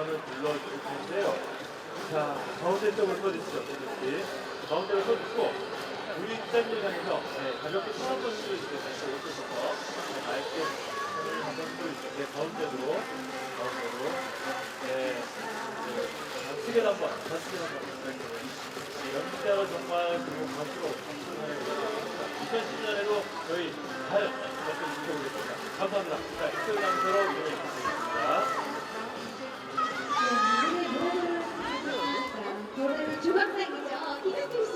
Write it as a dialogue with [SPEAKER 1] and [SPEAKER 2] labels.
[SPEAKER 1] 사람을 불러줄 텐데요. 자, 가운데 쪽을 써주시죠, 네, 가운데를 써주고, 우리 기자님을 향해서 네, 가볍게 손한 번씩 다시 오셔서 네, 맑게 손을 한번 보여주시고, 네, 가운데로, 가운데로, 네, 좌측에 한 번, 좌측에 한 번. 연기자로 정말 그리고 가수로 엄청나게 2010년에도 저희 잘 부탁드리겠습니다. 감사합니다. 자, 이틀 남처럼 중학생이죠. 이은주 씨.